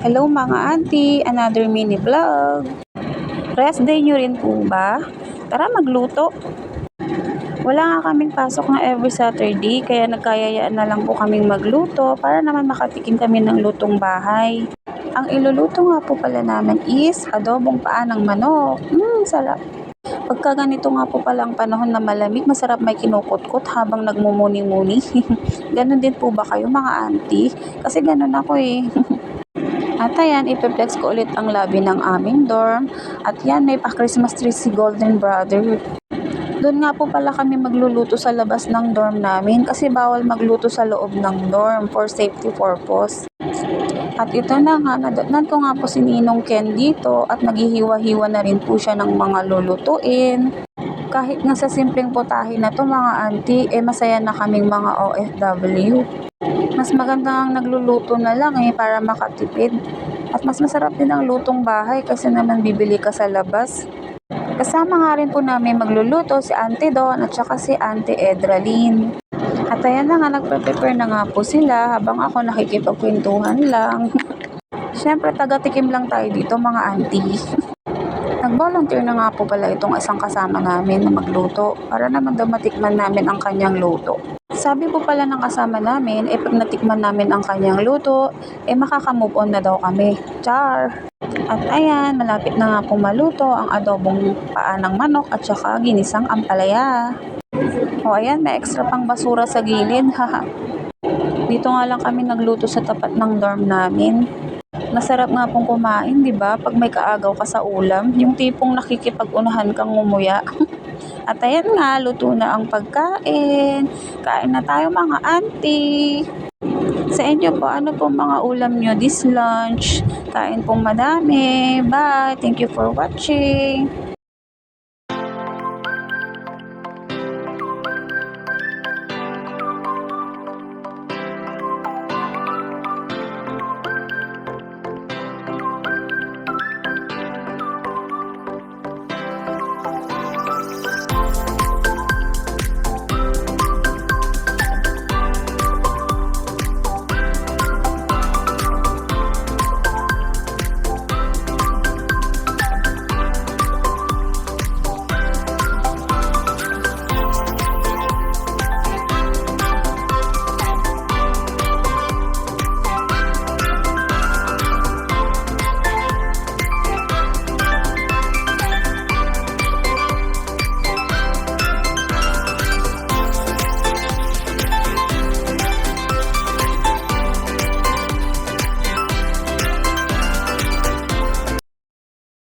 Hello mga auntie, another mini vlog. Rest day nyo rin po ba? Tara magluto. Wala nga kaming pasok na every Saturday, kaya nagkayayaan na lang po kaming magluto para naman makatikim kami ng lutong bahay. Ang iluluto nga po pala namin is adobong paa ng manok. Mmm, sarap. Pagka ganito nga po pala ang panahon na malamig, masarap may kinukutkot habang nagmumuni-muni. ganon din po ba kayo mga auntie? Kasi ganon ako eh. At ayan, ipiplex ko ulit ang lobby ng aming dorm. At yan, may pa-Christmas tree si Golden Brother. Doon nga po pala kami magluluto sa labas ng dorm namin kasi bawal magluto sa loob ng dorm for safety purpose. At ito na nga, nadatnan ko nga po si Ninong Ken dito at naghihiwa-hiwa na rin po siya ng mga lulutuin. Kahit nga sa simpleng putahe na to mga auntie, eh masaya na kaming mga OFW. Mas maganda ang nagluluto na lang eh para makatipid. At mas masarap din ang lutong bahay kasi naman bibili ka sa labas. Kasama nga rin po namin magluluto si Auntie Don at saka si Auntie Edralyn. At ayan na nga, nagpe-prepare na nga po sila habang ako nakikipagkwentuhan lang. Siyempre, taga-tikim lang tayo dito mga auntie. Nag-volunteer na nga po pala itong isang kasama namin na magluto para naman daw matikman namin ang kanyang luto. Sabi po pala ng kasama namin, eh pag natikman namin ang kanyang luto, eh makaka-move on na daw kami. Char! At ayan, malapit na nga pong maluto ang adobong paa ng manok at saka ginisang ampalaya. O ayan, may extra pang basura sa gilid. Haha. Dito nga lang kami nagluto sa tapat ng dorm namin. Masarap nga pong kumain, di ba? Pag may kaagaw ka sa ulam, yung tipong nakikipag-unahan kang ngumuya. At ayan nga, luto na ang pagkain. Kain na tayo mga auntie. Sa inyo po, ano po mga ulam nyo this lunch? Kain pong madami. Bye! Thank you for watching.